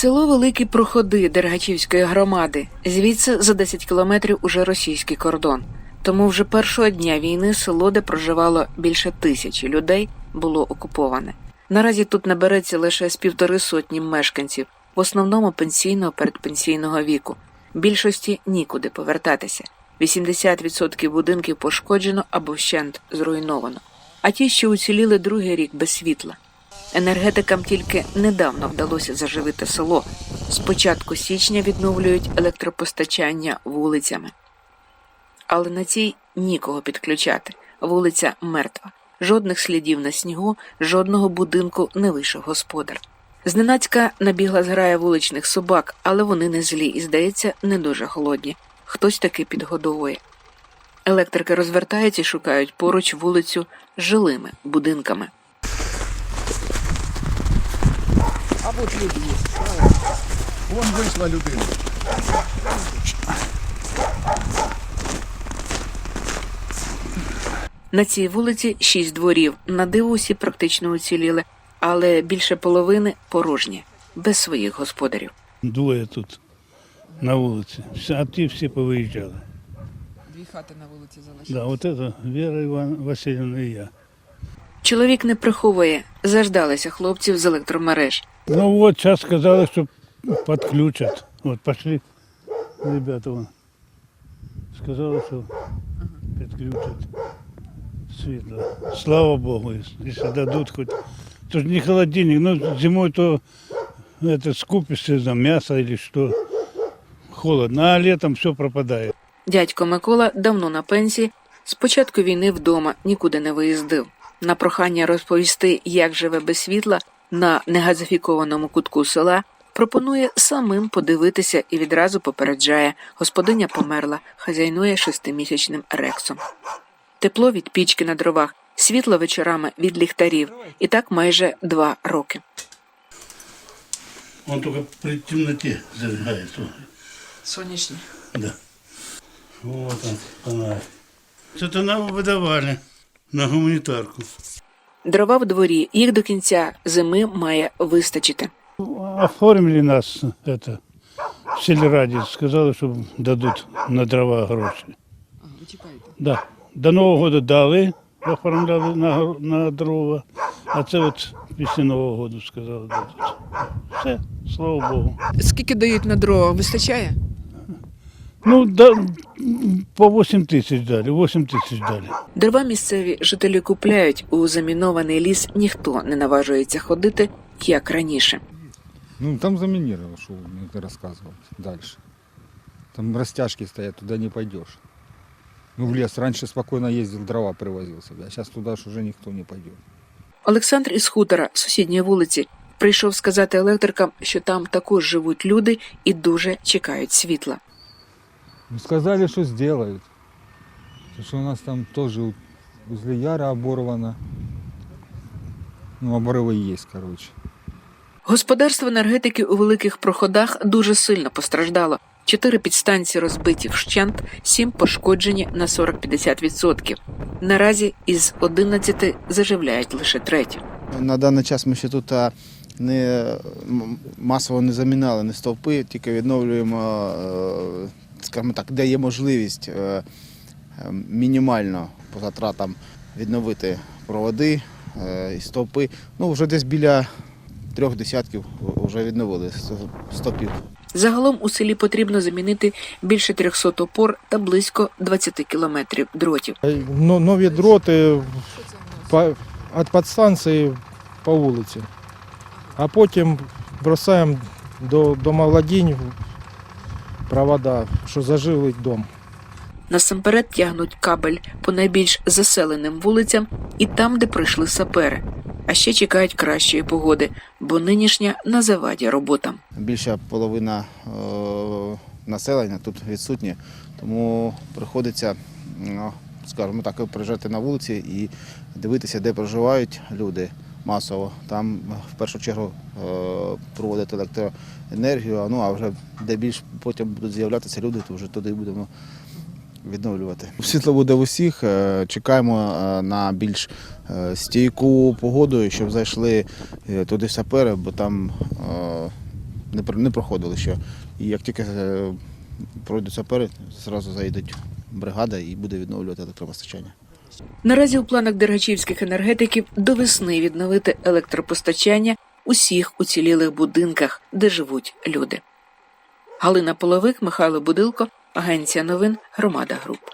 Село Великі Проходи Дергачівської громади. Звідси за 10 кілометрів уже російський кордон. Тому вже першого дня війни село, де проживало більше тисячі людей, було окуповане. Наразі тут набереться лише з півтори сотні мешканців, в основному пенсійного передпенсійного віку. Більшості нікуди повертатися. 80% будинків пошкоджено або вщент зруйновано. А ті, що уціліли другий рік без світла. Енергетикам тільки недавно вдалося заживити село. З початку січня відновлюють електропостачання вулицями. Але на цій нікого підключати. Вулиця мертва. Жодних слідів на снігу, жодного будинку не вийшов господар. Зненацька набігла зграя вуличних собак, але вони не злі і, здається, не дуже голодні. Хтось таки підгодовує. Електрики розвертаються і шукають поруч вулицю жилими будинками. А вот люди есть. Вон вийшла людина. На цій вулиці шість дворів. На диво усі практично уціліли, але більше половини порожні, без своїх господарів. Двоє тут на вулиці. А ті всі повиїжджали. Дві хати на вулиці залишились. Да, от це Віра Іван Васильівна і я. Чоловік не приховує, заждалися хлопців з електромереж. Ну от зараз сказали, що підключать. От пішли ребята. Вон. Сказали, що підключать світло. Слава Богу, якщо дадуть хоч. То ж не холодильник, ну зимой то это скупишься за мясо или что. Холодно, а летом все пропадает. Дядько Микола давно на пенсії, з початку війни вдома нікуди не виїздив. На прохання розповісти, як живе без світла на негазифікованому кутку села, пропонує самим подивитися і відразу попереджає. Господиня померла, хазяйнує шестимісячним рексом. Тепло від пічки на дровах, світло вечорами від ліхтарів. І так майже два роки. Он только при темноте зажигается. Сонячні. Да. Вот он, фонарь. Это нам выдавали на гуманитарку. Дрова в дворі, їх до кінця зими має вистачити. Оформили нас это в сельраді, сказали, що дадуть на дрова гроші. Да. До Нового року дали, оформляли на, на дрова, а це от після Нового року сказали дадуть. Все, слава Богу. Скільки дають на дрова? Вистачає? Ну, да, по 8 тисяч дали, 8 тисяч дали. Дрова місцеві жителі купляють у замінований ліс. Ніхто не наважується ходити, як раніше. Ну, там заминировал, что мне это рассказывал дальше. Там растяжки стоят, туда не пойдешь. Ну, в лес раньше спокойно ездил, дрова привозил себе, а сейчас туда ж уже никто не пойдет. Олександр із хутора сусідньої вулиці прийшов сказати електрикам, що там також живуть люди і дуже чекають світла. Ну, сказали, что сделают. Потому Что у нас там тоже у- возле Яра оборвано. Ну, обрывы есть, короче. Господарство енергетики у великих проходах дуже сильно постраждало. Чотири підстанції розбиті вщент, сім пошкоджені на 40-50%. Наразі із 11 заживляють лише третю. На даний час ми ще тут не масово не замінали не стовпи, тільки відновлюємо, е, скажімо так, де є можливість е, е, мінімально по затратам відновити проводи е, і стовпи. Ну, вже десь біля трьох десятків вже відновили с- стовпів. Загалом у селі потрібно замінити більше 300 опор та близько 20 кілометрів дротів. Нові дроти від підстанції по вулиці. А потім бросаємо до, до молодінь провода, що заживить дом. Насамперед тягнуть кабель по найбільш заселеним вулицям і там, де прийшли сапери. А ще чекають кращої погоди, бо нинішня на заваді роботам. Більша половина е, населення тут відсутні, тому приходиться, ну, скажімо так, приїжджати на вулиці і дивитися, де проживають люди масово. Там в першу чергу е, проводити електроенергію, ну а вже де більш потім будуть з'являтися люди, то вже туди будемо відновлювати. Світло буде в усіх. е, Чекаємо е, на більш стійку погоду, щоб зайшли туди сапери, бо там не, проходили ще. І як тільки пройдуть сапери, зразу заїдуть бригада і буде відновлювати електропостачання. Наразі у планах дергачівських енергетиків до весни відновити електропостачання усіх уцілілих будинках, де живуть люди. Галина Половик, Михайло Будилко, Агенція новин Громада Груп.